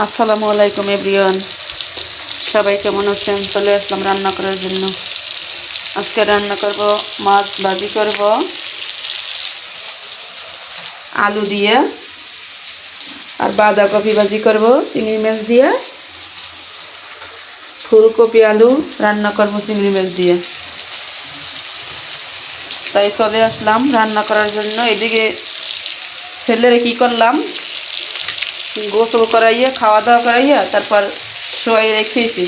আসসালামু আলাইকুম, এভরিওয়ান। সবাই কেমন আছেন? চলে আসলাম রান্না করার জন্য। আজকে রান্না করব, মাছ ভাজি করব, আলু দিয়ে, আর বাঁধাকপি ভাজি করব, চিংড়ি মাছ দিয়ে। ফুলকপি আলু, রান্না করব চিংড়ি মাছ দিয়ে। তাই চলে আসলাম রান্না করার জন্য। এদিকে ছেলেরে কি করলাম? গোসল করাইয়া খাওয়া দাওয়া করাইয়া, তারপর শোয়াই রেখেছি।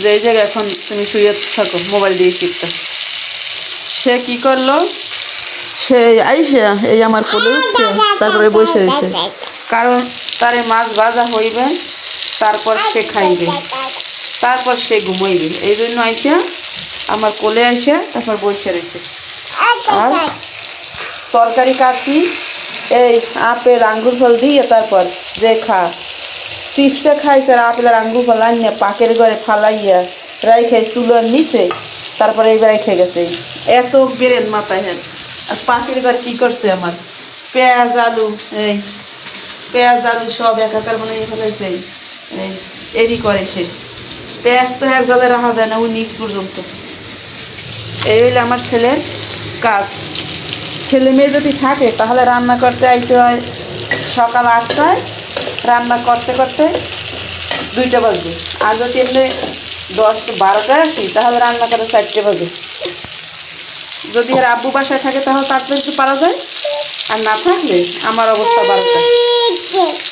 যে এই জায়গায় এখন তুমি শুয়ে থাকো, মোবাইল দিয়ে চিপটা সে কি করল? সে আইসে, এই আমার কোলে উঠছে, তারপরে বসে রয়েছে কারণ তারে মাছ ভাজা হইবে, তারপর সে খাইবে। তারপর সে ঘুমাইবে। এই জন্য আইসে, আমার কোলে আইসা, তারপর বসে রয়েছে। আর তরকারি কাটি এই আপেল, আঙ্গুর ফল দিয়ে তারপর যে খা। চিপসটা খাইছে আর আপেল আর আঙ্গুর ফল আনিয়ে পাকের ঘরে ফালাইয়া রাইখে চুলোর নিচে, তারপরে এইবার রেখে গেছে। এত বেরেন মাথায় হ্যাঁ আর পাকের ঘর কী করছে আমার? পেঁয়াজ, আলু, এই পেঁয়াজ, আলু সব একাকার মানে ফেলাইছে এই এরই করে সে। পেঁয়াজ তো এক জালে রাখা যায় না ও নিচ পর্যন্ত এই হইলে আমার ছেলের কাজ। ছেলে মেয়ে যদি থাকে, তাহলে রান্না করতে আইতে হয় সকাল আটটায়। রান্না করতে করতে দুইটা বাজবে। আর যদি এমনি দশ বারোটায় আসি, তাহলে রান্না করে চারটে বাজে। যদি আর আব্বু বাসায় থাকে, তাহলে তাড়াতাড়ি একটু পারা যায়। আর না থাকলে আমার অবস্থা বারোটা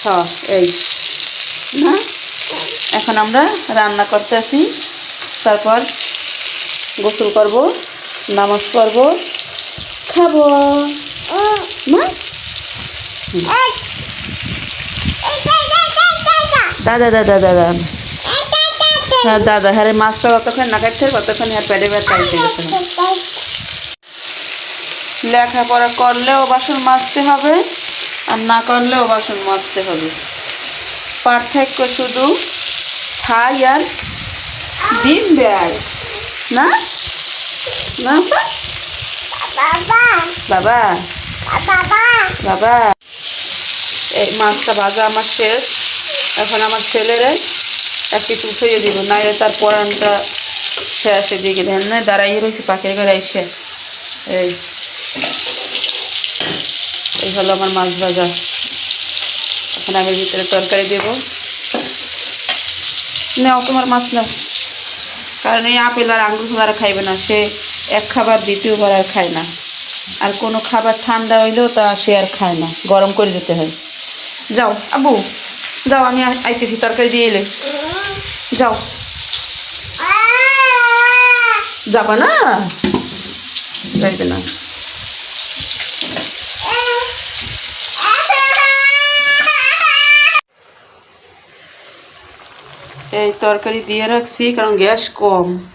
হ্যাঁ এই। না? এখন আমরা রান্না করতে আসি। তারপর গোসল করব, নামাজ পড়ব। খাব। না দাদা দাদা দাদা। হ্যাঁ দাদা হ্যাঁ মাছটা কতক্ষণ না কাটতে কতক্ষণ হ্যাঁ পেটে ব্যথা আইতে গেছে। লেখাপড়া করলেও বাসন মাজতে হবে আর না করলেও বাসন মাজতে হবে। পার্থক্য শুধু ছাই আর ডিম ব্যয় না? না বাবা। বাবা। এই মাছটা ভাজা আমার শেষ। এখন আমার ছেলেরে এক কিছু উঠিয়ে দিব না এলে তার পরানটা শেষ এদিকে। ধ্যান না দাঁড়াইয়ে রয়েছে পাখির ঘরে এসে। এই। এই হলো আমার মাছ ভাজা। এখন আমি ভিতরে তরকারি দেব। নাও তোমার মাছ নাও। কারণ এই আপেল আর আঙ্গুর ফল আর খাইবে না। সে এক খাবার দ্বিতীয়বার আর খায় না। আর কোনো খাবার ঠান্ডা হইলেও তা সে আর খায় না। গরম করে দিতে হয়। যাও আবু যাও, আমি আইতেছি, তরকারি দিয়ে এলে। যাও। যাবা না? যাইবে না। এই তরকারি দিয়ে রাখছি, কারণ গ্যাস কম।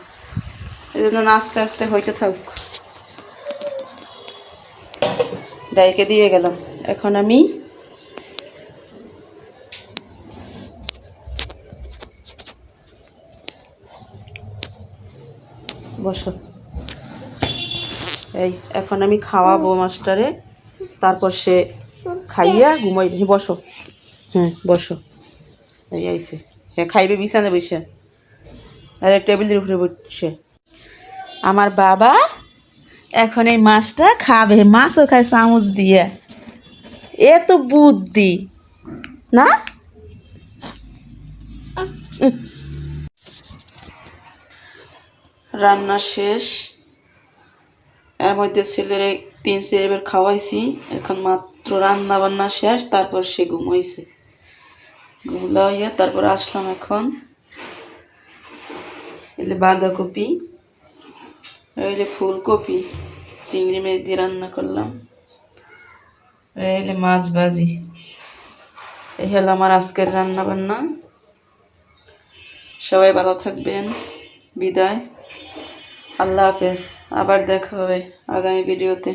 জন্য আস্তে আস্তে হইতে থাক। ডাইকে দিয়ে গেলাম। এখন আমি বসো। এই, এখন আমি খাওয়াবো মাস্টারে, তারপর সে খাইয়া ঘুমাইবে। বসো। হ্যাঁ বসো। এই আইসে হ্যাঁ খাইবে বিছানে বসে। আর টেবিলের উপরে বসে। আমার বাবা এখন এই মাছটা খাবে, মাছও খায় চামচ দিয়ে। এ তো বুদ্ধি, না? রান্না শেষ। এর মধ্যে ছেলের তিন এবার খাওয়াইছি। এখন মাত্র রান্না বান্না শেষ, তারপর সে ঘুমাইছে। ঘুমলাইয়া তারপর আসলাম এখন। এলে বাঁধাকপি যে ফুলকপি, চিংড়ি মাছ দিয়ে রান্না করলাম। এই যে মাছ ভাজি। এই হলো আমার আজকের রান্না বান্না সবাই ভালো থাকবেন। বিদায়। আল্লাহ হাফেজ। আবার দেখা হবে আগামী ভিডিওতে।